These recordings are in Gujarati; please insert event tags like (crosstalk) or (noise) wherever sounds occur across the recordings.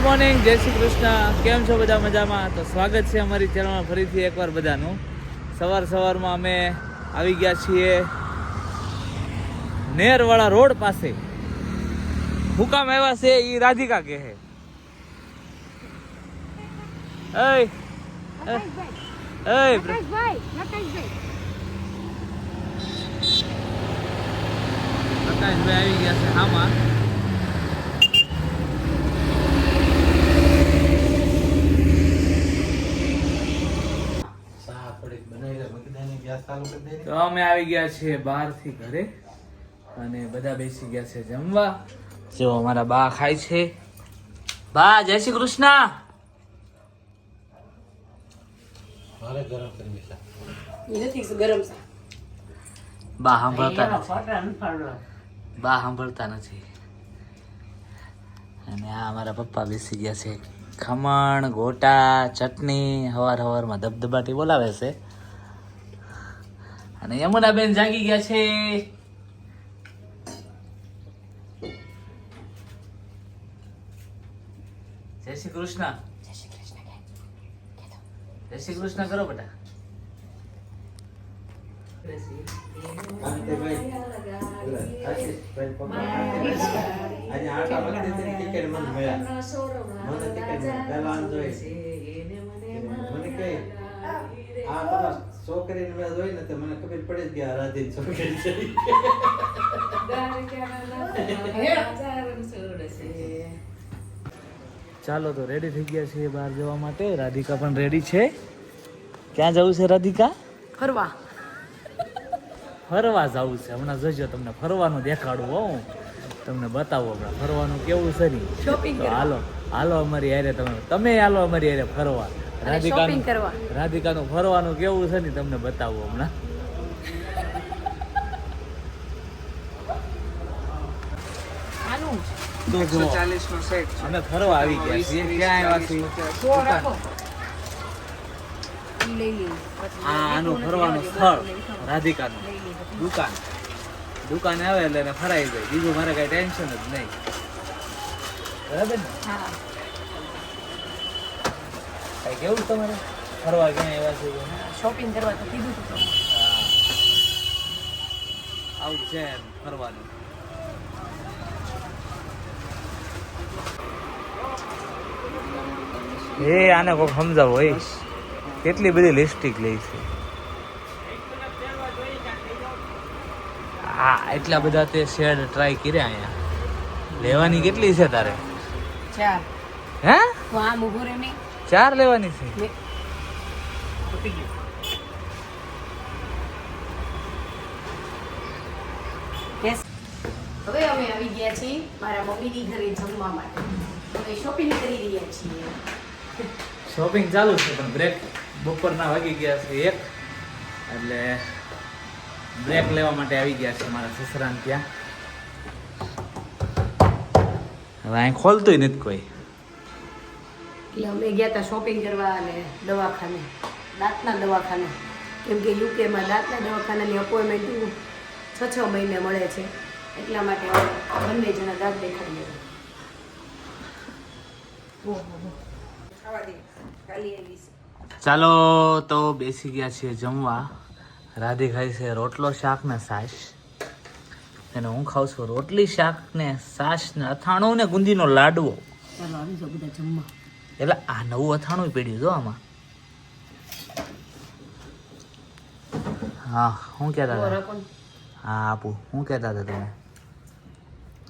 ગુડ મોર્નિંગ જય શ્રી કૃષ્ણ. કેમ છો બધા મજામાં? તો સ્વાગત છે અમારી ચેનલમાં ફરીથી એકવાર બધાનું. સવાર સવારમાં અમે આવી ગયા છીએ નેરવાળા રોડ પાસે. હુકામ આવ્યા છે એ રાધિકા કહે આવી ગયા છે આમાં ચા થોડીક બનાવી લે મૂકી દે ને ગેસ ચાલુ કરી દે તો અમે આવી ગયા છીએ બહારથી ઘરે અને બધા બેસી ગયા છે જમવા. જો અમારા બા ખાય છે. બા જય શ્રી કૃષ્ણ. બા સાંભળતા નથી. બા સાંભળતા નથી. અને આ અમારા પપ્પા બેસી ગયા છે. ખમણ ગોટા ચટણી હવાર હવારમાં ધબધબાટી બોલાવે છે. અને યમુનાબેન જાગી ગયા છે. જય શ્રી કૃષ્ણ. જય શ્રી કૃષ્ણ કરો બેટા. મને કે આ છોકરીને મેં જોઈ ને તો મને ખબર પડી ગયા રાધીન છોકરી છે. (laughs) ચાલો તો રેડી થઈ ગયા છીએ બહાર જવા માટે. રાધિકા પણ રેડી છે. ક્યાં જવું છે રાધિકા? ફરવા. ફરવા જવું છે. હમણાં જજો તમને ફરવાનું દેખાડું હો. તમને બતાવો હમણાં. ફરવાનું કેવું છે હાલો હાલો અમારી હારે તમે. તમે હાલો અમારી હારે ફરવા. રાધિકાનું કરવા. રાધિકાનું ફરવાનું કેવું છે ને તમને બતાવું હમણાં. આનું. અમે ફરવા આવી ગયા છીએ ક્યાં આવ્યા છીએ સો રાખો. ઈ લઈ લે આ આનું ફરવાનું સ્થળ રાધિકાનું. દુકાન. દુકાન આવે એટલે એને ફરાઈ જાય. બીજું મારે કઈ ટેન્શન જ નહીં. બરાબર ને? હા. કેવું તમારે? ફરવા ક્યાં એવા છે શોપિંગ કરવા તો કીધું હતું આવું છે ફરવાનું. એ આને કોઈક સમજાવો એ. કેટલી બધી લિપસ્ટિક લે છે? હા એટલા બધા તે શેડ ટ્રાય કર્યા અહીંયા. લેવાની કેટલી છે તારે? ચાર. હે? હું આમ ઊભું રહે નહીં. ચાર લેવાની છે. હવે અમે આવી ગયા છીએ મારા મમ્મીની ઘરે જમવા માટે. અમે શોપિંગ કરી રહ્યા છીએ. શોપિંગ ચાલુ છે પણ બ્રેક બપોરના વાગી ગયા છે એક. એટલે બ્રેક લેવા માટે આવી ગયા છે મારા સસરાને ત્યાં. હવે અહીં ખોલતું નથી કોઈ. એટલે અમે ગયા હતા શોપિંગ કરવા અને દવાખાને દાંતના દવાખાને. કેમ કે યુકેમાં દાંતના દવાખાનાની અપોઇન્ટમેન્ટ છ છ મહિને મળે છે. એટલા માટે અમે બંને જણા દાંત દેખાડી ખાલી ચાલો તો બેસી ગયા છીએ જમવા. રાધે ખાય છે રોટલો શાક ને સાશ અને હું ખાઉં છું રોટલી શાક ને છાશ ને અથાણું ને ગુંદીનો લાડવો. ચાલો આવી જાઓ બધા જમવા. એટલે આ નવું અથાણું પીડ્યું જો આમાં. હા હું કહેતા હતા? હા આપું. હું કહેતા હતા તમે?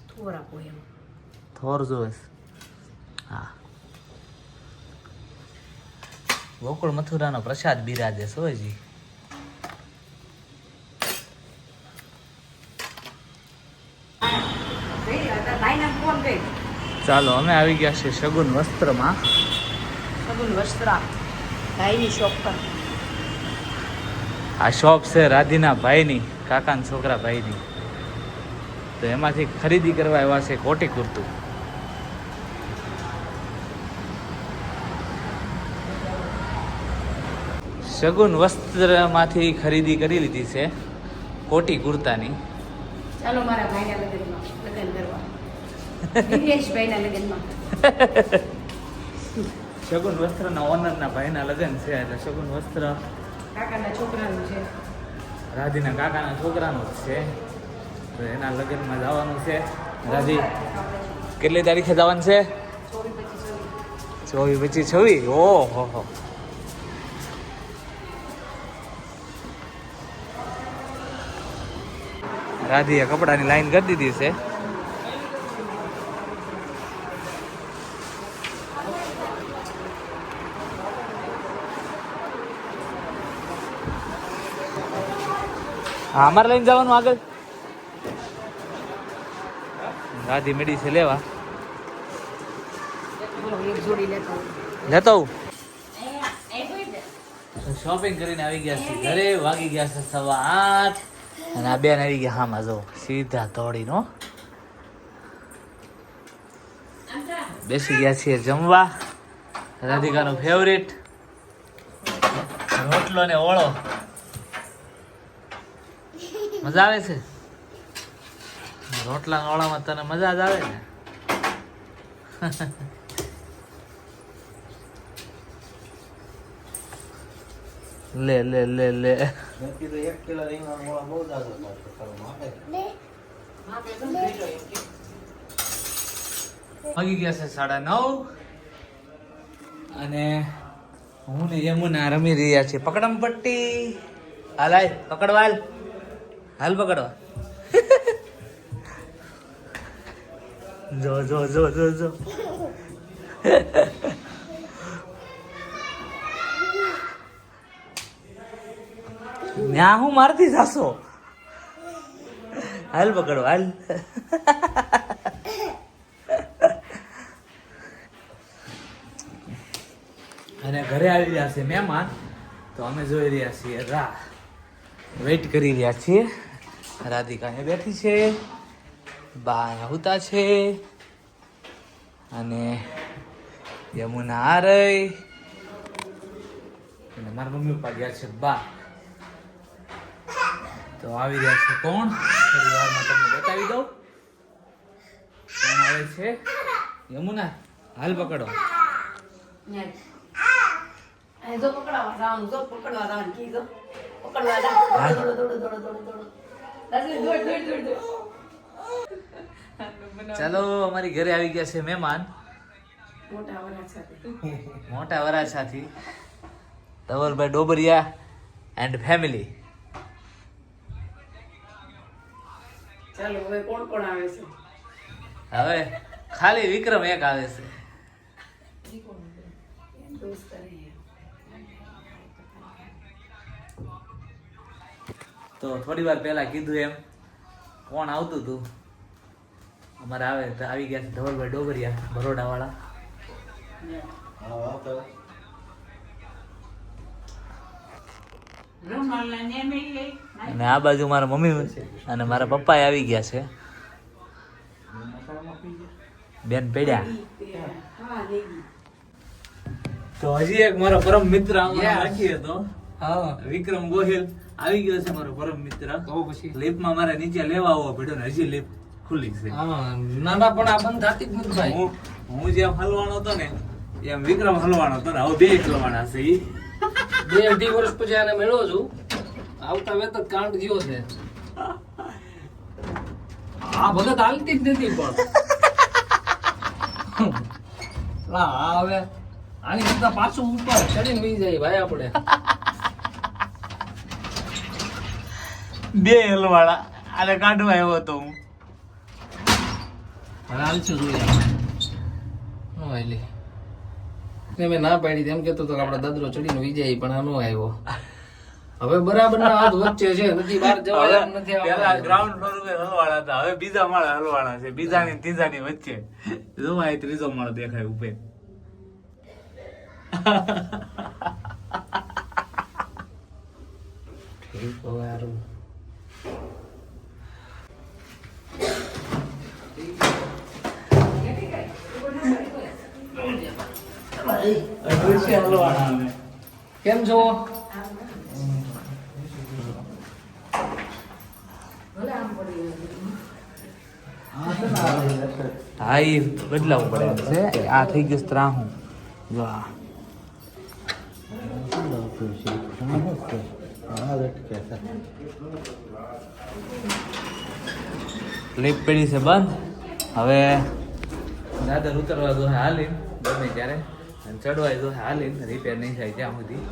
થોર આપો એમ. થોર જોઈશ હા. ગોકુળ મથુરાનો પ્રસાદ બિરાજે સોજી ભાઈના ફોન કઈ ચાલો અમે આવી ગયા છીએ શગુન વસ્ત્રમાં. સગુન વસ્ત્રા ભાઈની શોપ પર. આ શોપ છે રાધીના ભાઈની કાકાના છોકરા ભાઈની. તો એમાંથી ખરીદી કરવા આવ્યા છે કોટી કુર્તું. શગુન વસ્ત્રમાંથી ખરીદી કરી લીધી છે કોટી કુર્તાની. ચાલો મારા ભાઈના દિવ્યેશભાઈના લગ્નમાં શગુન વસ્ત્રના ઓનરના ભાઈના લગ્ન છે એટલે શગુન વસ્ત્ર કાકાના છોકરાનું છે રાધીના કાકાના છોકરાનું છે તો એના લગ્નમાં જવાનું છે રાધી કેટલી તારીખે જવાનું છે ચોવીસ પચીસ છવ્વીસ હો હો રાધીએ કપડાની લાઈન કરી દીધી છે હા, અમારે લઈને જવાનું આગળ. રાધી મેડી છે, લેવા. લેતો શોપિંગ કરીને આવી ગયા છે ઘરે વાગી ગયા છે સવા આઠ. અને આ બેન આવી ગયા હામાં, જો, સીધા દોડીનો બેસી ગયા છીએ જમવા. રાધિકાનો ફેવરેટ રોટલો ને ઓળો. મજા આવે છે? રોટલા ઓળામાં તને મજા જ આવે ને? લે લે લે લે. વાગી ગયા છે સાડા નવ. અને હું ને યમુના રમી રહ્યા છીએ. પકડમ પટ્ટી. હાલ પકડવાલ પકડવા હાલ પકડવા જો જો જો જો જો. ન્યા હું મારતી જાશો? હાલ પકડો હાલ. અને ઘરે આવી રહ્યા છે મહેમાન તો અમે જોઈ રહ્યા છીએ રાહ. વેઇટ કરી રહ્યા છીએ. રાધિકા અહીં બેઠી છે બા રાહુતા છે અને યમુના આ રહી. અને મારા મમ્મી પપ્પા ગયા છે બા. તો આવી રહ્યા છે કોણ? પરિવારમાં તમને બતાવી દઉં. કોણ આવે છે? યમુના. હાલ પકડો. પકડવા પકડવા પકડવા ચાલો અમારી ઘરે આવી ગયા છે મહેમાન. મોટા મોટા વરાછાથી. ધવલભાઈ ડોબરિયા એન્ડ ફેમિલી ચાલો હવે કોણ કોણ આવે છે? હવે ખાલી વિક્રમ એક આવે છે. તો થોડી વાર પહેલા કીધું એમ કોણ આવતું હતું અમારે આવે તો આવી ગયા છે ધવલભાઈ ડોગરિયા બરોડા વાળા હા વાહ તો અને આ બાજુ મારા મમ્મી અને મારા પપ્પા આવી ગયા છે. બેન પેડ્યા. તો હજી એક મારો પરમ મિત્ર આમાં તો હતો. વિક્રમ ગોહિલ. આવી ગયો છે મારો પરમ મિત્ર. લેપમાં મારે નીચે લેવા આવવો પડ્યો ને હજી લેપ ખુલ્લી છે. હા નાના પણ આ બંધ થતી જ નથી ભાઈ. હું હું જેમ હલવાનો હતો ને એમ વિક્રમ હલવાનો હતો ને હવે બે હલવાના છે ઈ. બે અઢી વર્ષ પછી આને મેળવો છું. આવતા વેત કાંડ ગયો છે. આ ભગત હાલતી જ નથી પણ. લા આ હવે આની કરતા પાછું ઉપર ચડીને બી જાય ભાઈ આપણે. બે હલવાળા. અને કાઢવા આવ્યો હતો હું. હાલ છું જોઈએ? નો પાડી તેમ કેતો તો કે આપડે દાદરો ચડીને વી જાય પણ આ નો આવ્યો. હવે બરાબર ના હાથ વચ્ચે છે. નથી બહાર જવા નથી પેલા ગ્રાઉન્ડ ફ્લોર ઉપર હલવાળા હતા. હવે બીજા માળા હલવાળા છે. બીજા ની ત્રીજા ની વચ્ચે જોવાય ત્રીજો માળો દેખાય ઉપર ઠીક હવે કેમ છો ભલે આમ પડી. હા એ બદલાવવું પડે એમ છે? આ થઈ ગયું ત્રાહું જો આ ક્લિપ પડી છે બંધ. હવે દાદર ઉતરવા દો. હાલીને ગમે ત્યારે. અને તો હાલ હાલીને રિપેર નહીં થાય ત્યાં સુધી.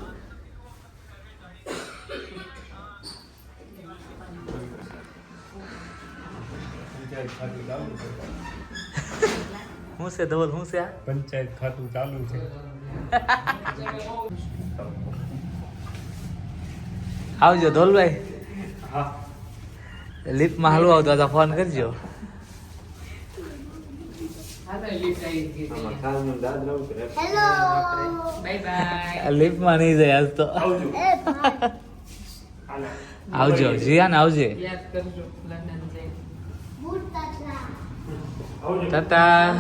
શું છે. ધવલ શું છે આ? પંચાયત ખાતું ચાલુ છે. આવજો ધોલભાઈ હા. લિફ્ટમાં હાલવા આવતો ફોન કરજો. લિફ્ટમાં નહીં જાય આજ તો. આવજો. (laughs) જીયાન આવજે. ટાટા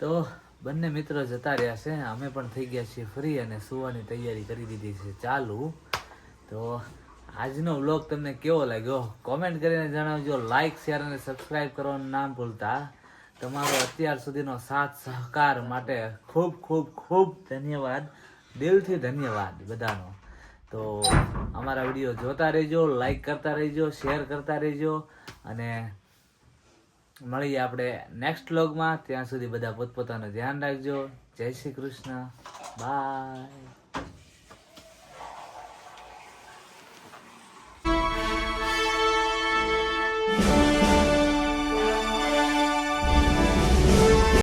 તો બંને મિત્રો જતા રહ્યા છે. અમે પણ થઈ ગયા છીએ ફ્રી અને સુવાની તૈયારી કરી દીધી છે. ચાલુ. તો આજનો વ્લોગ તમને કેવો લાગ્યો? કોમેન્ટ કરીને જણાવજો. લાઈક શેર અને સબસ્ક્રાઇબ કરવાનું નામ ભૂલતા. તમારો અત્યાર સુધીનો સાથ, સહકાર માટે ખૂબ ખૂબ ખૂબ ધન્યવાદ. દિલથી ધન્યવાદ બધાનો. તો અમારા વીડિયો જોતા રહેજો લાઈક કરતા રહેજો શેર કરતા રહેજો અને મળીએ આપણે નેક્સ્ટ વ્લોગમાં ત્યાં સુધી બધા પોતપોતાનું ધ્યાન રાખજો. જય શ્રી કૃષ્ણ. બાય